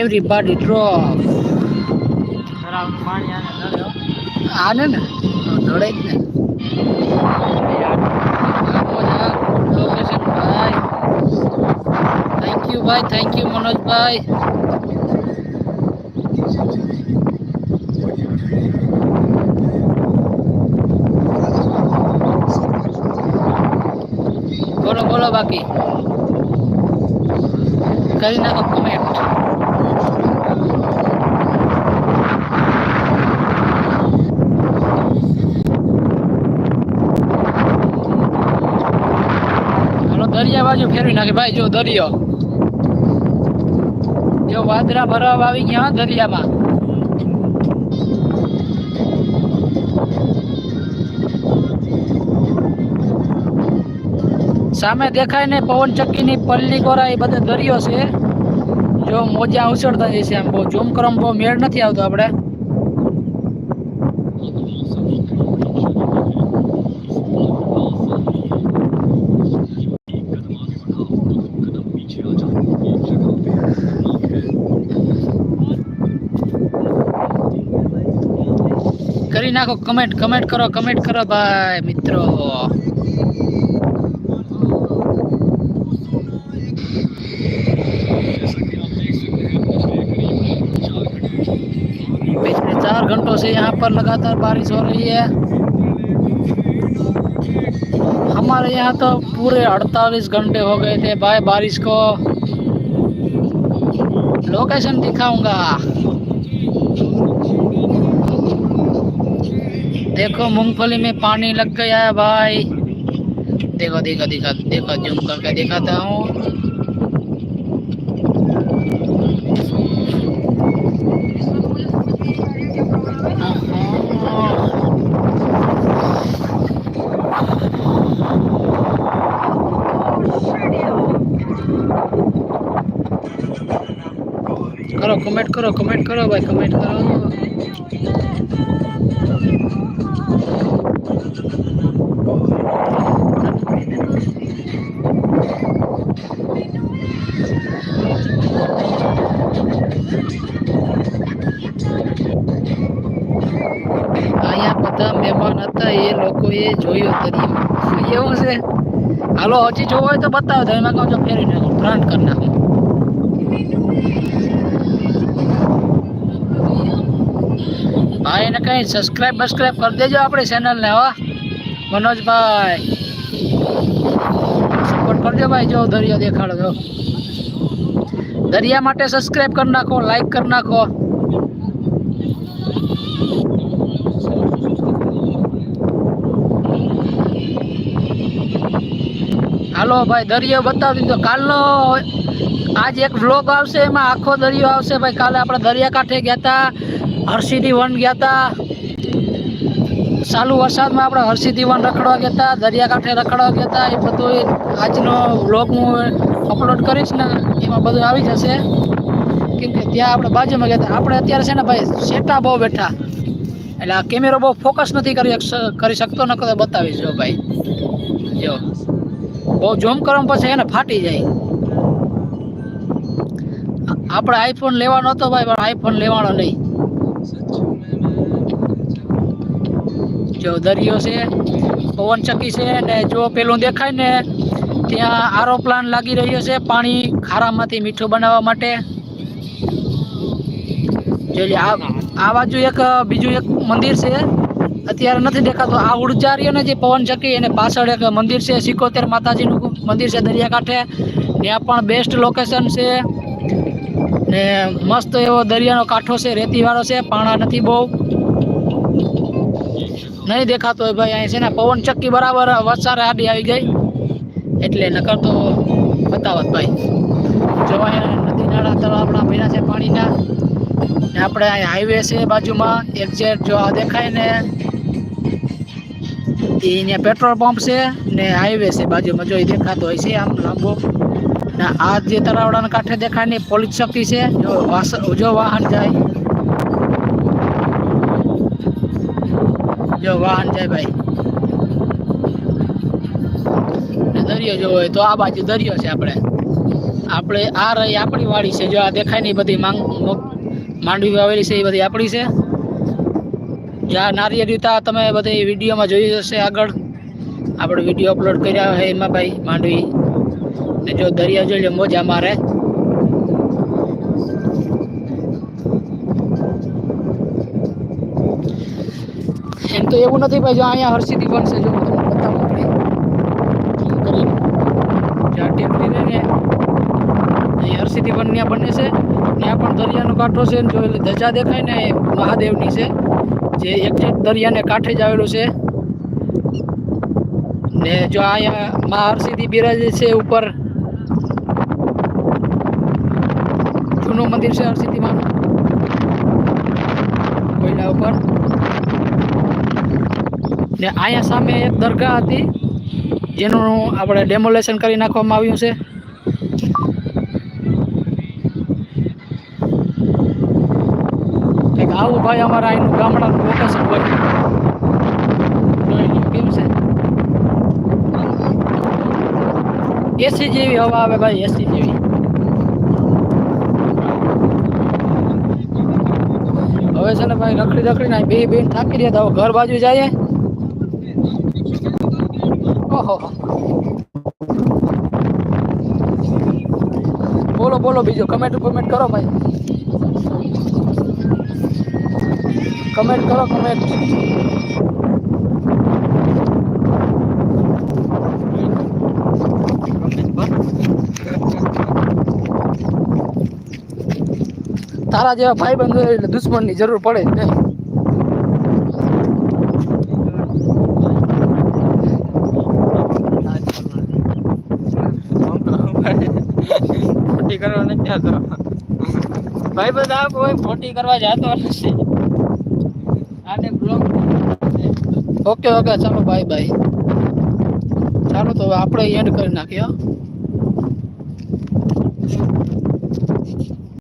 everybody drop. આને ને? દોડે જ ને. થેન્ક યુ ભાઈ. થેન્ક યુ મનોજભાઈ બોલો બોલો બાકી. કરી નાખો કમેન્ટ હાલો દરિયા બાજુ ફેરવી નાખે. ભાઈ, જો દરિયો. જો વાદરા ભરવા આવી ગયા દરિયામાં. સામે દેખાય ને પવન ચક્કીની પલ્લી કોરા, એ બધા દરિયો છે. જો મોજા ઉછળતા જશે આમ બહુ. ઝૂમ કરમ બહુ મેળ નથી આવતો આપણે. કરી નાખો કમેન્ટ કમેન્ટ કરો કમેન્ટ કરો ભાઈ મિત્રો पिछले चार घंटों से यहाँ पर लगातार बारिश हो रही है हमारे यहाँ तो पूरे 48 घंटे हो गए थे भाई बारिश को लोकेशन दिखाऊंगा देखो, मूंगफली में पानी लग गया है भाई। देखो देखो देखो देखो, जूम करके दिखाता हूँ। करो कमेंट करो कमेंट करो भाई कमेंट करो। એ જોયો દરિયો એવું છે? હાલો, હજી જોવો હોય તો બતાવો તો એમાં કહું છો ફેરી નાખો ફ્રન્ટ કરી નાખો. ભાઈ ને કઈ સબસ્ક્રાઇબ બસ્ક્રાઇબ કરી દેજો આપણી ચેનલને હો. મનોજભાઈ. સપોર્ટ કરજો ભાઈ, જો દરિયો દેખાડો, જો. દરિયા માટે સબસ્ક્રાઇબ કરી નાખો લાઈક કરી નાખો. હાલો ભાઈ, દરિયો બતાવી દીધો. કાલનો આજ એક વ્લોગ આવશે, એમાં આખો દરિયો આવશે. ભાઈ, કાલે આપણે દરિયાકાંઠે ગયા હતા. હરસિદ્ધિ વન ગયા હતા ચાલુ વરસાદમાં આપણે હરસિદ્ધિ વન રખડવા ગયા હતા દરિયાકાંઠે રખડવા ગયા હતા એ બધું આજનો બ્લોગ હું અપલોડ કરીશ ને એમાં બધું આવી જશે. કેમ કે ત્યાં આપણે બાજુમાં ગયા હતા આપણે અત્યારે છે ને ભાઈ સેટા બહુ બેઠા. એટલે આ કેમેરો બહુ ફોકસ નથી કરી કરી શકતો ન તો બતાવીશ જો ભાઈ. જો. બહુ ઝૂમ કરો પછી એને ફાટી જાય. આપણે આઈફોન લેવાનો હતો ભાઈ, પણ આઈફોન લેવાનો નહીં. જો દરિયો છે પવન ચક્કી છે ને જો પેલું દેખાય ને, ત્યાં આરો પ્લાન લાગી રહ્યો છે પાણી ખારામાંથી મીઠું બનાવવા માટે. જોઈએ આ બાજુ એક, બીજું એક મંદિર છે. અત્યારે નથી દેખાતું. આ ઊર્જા રહ્યો જે પવન ચક્કી એને પાછળ એક મંદિર છે, સિકોતેર માતાજીનું મંદિર છે દરિયાકાંઠે. ત્યાં પણ બેસ્ટ લોકેશન છે. ને મસ્ત એવો દરિયાનો કાંઠો છે, રેતીવાળો છે, પાણા નથી બહુ. નહીં દેખાતો હોય ભાઈ, અહીં છે ને પવન ચક્કી બરાબર વરસાદ આડી આવી ગઈ. એટલે નકર તો બતાવત ભાઈ. જો નદી નાળા આપણા ભર્યા છે પાણીના. ને આપણે અહીં હાઈવે છે બાજુમાં. એક્ઝેક્ટ જો આ દેખાય ને અહીંયા પેટ્રોલ પંપ છે ને હાઈવે છે બાજુમાં. જો એ દેખાતો હોય છે આમ લાંબો. ને આ જે તળાવડાના કાંઠે દેખાય ને, પોલીસ ચક્કી છે. જો વાસ- જો વાહન જાય. જો વાહન જાય ભાઈ. દરિયો જોવો હોય તો આ બાજુ દરિયો છે આપણે. આપણે આ રહી આપણી વાડી છે. જો આ દેખાય નહીં બધી માંગ માંડવી વાવેલી છે એ બધી આપણી છે. જ્યાં નારિયેળ યુતા તમે બધી વિડીયોમાં જોઈ હશે આગળ. આપણે વીડિયો અપલોડ કર્યા છે એમાં ભાઈ માંડવી. ને જો દરિયા જોઈ લે મોજા મારે એમ તો એવું નથી ભાઈ, જો અહીંયા હરસિદ્ધિ બનશે, જો તમને બતાવું આપણે કરીને જ્યાં ટેકરી ને અહીંયા હરસિદ્ધિ વન ત્યાં બને છે. ત્યાં પણ દરિયાનો કાંઠો છે ને જો એટલે ધજા દેખાય ને મહાદેવની છે. જે એક્ઝેક્ટ દરિયાને કાંઠે જ આવેલું છે. ને જો અહીંયા મા હરસિદ્ધિ બિરાજે છે ઉપર. જૂનું મંદિર છે હરસિદ્ધિ માનું. કોયલા ઉપર. ને અહીંયા સામે એક દરગાહ હતી, જેનું આપણે ડેમોલેશન કરી નાખવામાં આવ્યું છે. આવું ભાઈ અમારા અહીંનું ગામડાનું લોકેશન હોય. એસી જેવી હવા આવે ભાઈ એસી જેવી. હવે છે ને ભાઈ રખડી રખડી ને બે બેન થાકી રહ્યા હવે ઘર બાજુ જઈએ. ઓહો. બોલો બોલો બીજું કમેન્ટ કમેન્ટ કરો ભાઈ. કમેન્ટ કરો કમેન્ટ તારા જેવા ભાઈ બંધ હોય એટલે દુશ્મનની જરૂર પડે જ નહીં ખોટી કરવા નથી જતો. ભાઈ બધા કોઈ ખોટી કરવા જતો નથી. આને બ્લોક ઓકે ઓકે ચાલો બાય બાય ચાલો તો આપણે એન્ડ કરી નાખીએ.